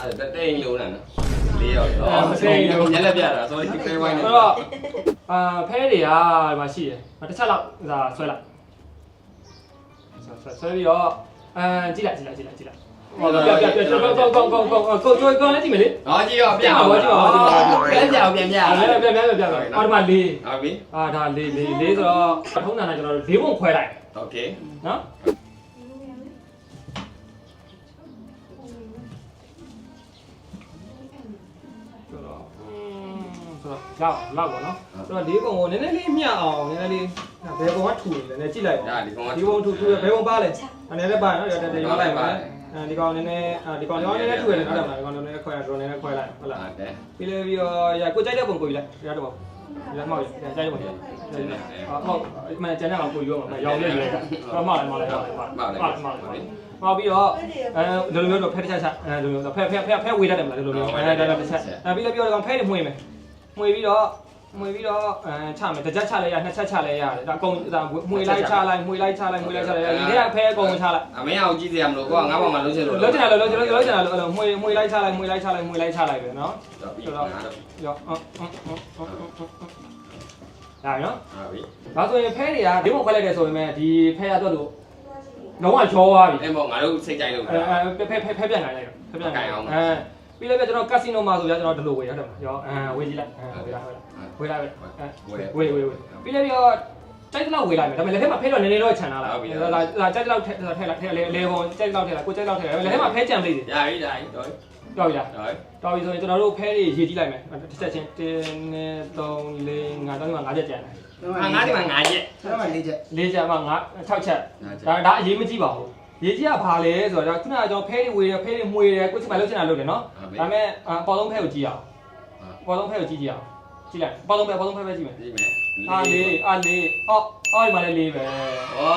အဲ့ဒါတိတ်လုံးတာနော်လေးရောက်တော့ညက်လက်ပြတာ sorry ဖေးဝိုင်းနေ ဆိုတော့အာဖဲတွေကဒီမှာရှိတယ်တစ်ချက်လောက်ဒါဆွဲလိုက်ဆွဲဆွဲပြီးတော့အမ်ကြည့်လိုက်ကြည့်လိုက်ကြည့်လိုက်ကြည့်လိုက်ဟောပြပြပြကောကောကောကောကောကိုကိုကိုလည်းကြည့်မလေး ဟောကြည့်ရောပြန်အောင်ပြန်ပြန်ပြန်ပြန် အဲ့ပြပြပြပြအော်ဒီမှာလေး ဟုတ်ပြီ အာဒါလေးလေးလေးဆိုတော့ထုံးတာနဲ့ကျွန်တော်တို့လေးပုံခွဲလိုက် โอเค နော် လောက်လောက်ပါနော်ဆိုတော့ဒီပုံကိုနည်းနည်းလေးမျှအောင်နည်းနည်းလေးဘယ်ပုံကထူနေလဲနည်းကြည့်လိုက်ဒါဒီကောင်ကဒီပုံထူထူဘယ်ပုံပါလဲအနေနဲ့ပါနော်ဒီရောလိုက်ပါအဲဒီကောင်နည်းနည်းဒီကောင်ရောနည်းနည်းထူရတယ်နော်ဒီကောင်နည်းနည်းခွဲရတော့နည်းနည်းခွဲလိုက်ဟုတ်လားဟုတ်တယ်ပြီးလေပြီးတော့ရကိုကြိုက်တဲ့ပုံကိုယူလိုက်ရတော့ရမောက်ရကြိုက်တဲ့ပုံရမောက်မကျန်တဲ့ကောင်ကိုယူအောင်ရောင်းရရတော့မောက်လိုက်မောက်လိုက်မောက်လိုက်မောက်လိုက်မောက်လိုက်မောက်ပြီးတော့အဲလိုလိုမျိုးတော့ဖဲတစ်ချက်ချက်အဲလိုလိုဖဲဖဲဖဲဖဲဝေးတတ်တယ်မလားလိုလိုမျိုးအဲဒါဒါတစ်ချက်အဲပြီးလေပြီးတော့ကောင်ဖဲတွေမှွေမယ် မှွေပြီးတော့မှွေပြီးတော့အဲချမယ်တစ်ချက်ချလဲရနှစ်ချက်ချလဲရတယ်ဒါအကုန်ဒါမှွေလိုက်ချလိုက်မှွေလိုက်ချလိုက်မှွေလိုက်ချလိုက်ဒီထဲကဖဲအကုန်ချလိုက်အမင်းအောင်ကြည့်စရာမလိုကွာငါ့ဘောမှာလုံးချင်လို့လုံးချင်တယ်လုံးချင်တယ်လုံးချင်တယ်လုံးမှွေမှွေလိုက်ချလိုက်မှွေလိုက်ချလိုက်မှွေလိုက်ချလိုက်ပဲနော်တော့ပြီးဆိုတော့တော့ဟုတ်ရောအင်းအင်းအင်းအင်းအင်းဒါနော်ပြီဒါဆိုရင်ဖဲတွေကဒီပုံခွဲလိုက်တယ်ဆိုရင်ဒီဖဲရတော့လို့လုံးဝချောသွားပြီအဲ့ဘောငါတို့စိတ်ကြိုက်လို့အဲအဲဖဲဖဲဖဲပြန်လာလိုက်တော့ဖဲပြန်လာအဲ ပြီးလည်းပြကျွန်တော်ကက်စီနိုမှာဆိုရကျွန်တော်ဒီလိုဝေရတယ်မှာရောအဲဝေကြည့်လိုက်အဲဝေလိုက်ဝေလိုက်ဝေလိုက်ဝေဝေဝေပြီးလည်းပြီးတော့တိုက်တော့ဝေလိုက်မယ်ဒါပေမဲ့လက်ထက်မှာဖဲတော့နည်းနည်းတော့ခြံလာလာဒါဒါတိုက်တော့ထက်ထက်လိုက်ထက်လေလေပုံတိုက်တော့ထက်လိုက်ကိုတိုက်တော့ထက်လိုက်လက်ထက်မှာဖဲကြံပလေးစီရပြီဒါပြီတော့တော့ပြီလားတော့တော်ပြီဆိုရင်ကျွန်တော်တို့ဖဲတွေရေးကြည့်လိုက်မယ်တစ်ချက်ချင်း1 2 3 4 5တော့5ချက်ကျန်တယ်ငါဒီမှာငါရက်ကျွန်တော်မှလေးချက်၄ချက်မှ5 6ချက်ဒါဒါအရေးမကြည့်ပါဘူး ရေးကြည့်ရဘာလဲဆိုတော့ခုနကကျွန်တော်ဖဲတွေဝေတယ်ဖဲတွေမှွေတယ်ကိုယ်စီမလုပ်ချင်တာလုပ်တယ်နော်ဒါပေမဲ့အပေါ်ဆုံးဖဲကိုကြည့်အောင်ပေါ်ဆုံးဖဲကိုကြည့်ကြည့်အောင်ကြည့်လိုက်ပေါ်ဆုံးဖဲပေါ်ဆုံးဖဲပဲကြည့်မယ်ဒီမယ်အာလေးအာလေးဟောအော်ဒီမှာလည်းလေးပဲဝါ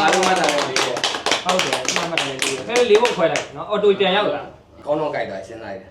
ငါတို့မှတ်တယ်လေးရက်ဟုတ်တယ်ဒီမှာမှတ်တယ်လေးပဲဖဲလေးဖို့ခွဲလိုက်နော်အော်တိုပြန်ရောက်လာကောင်းတော့ကြိုက်တာရှင်းလိုက်တယ်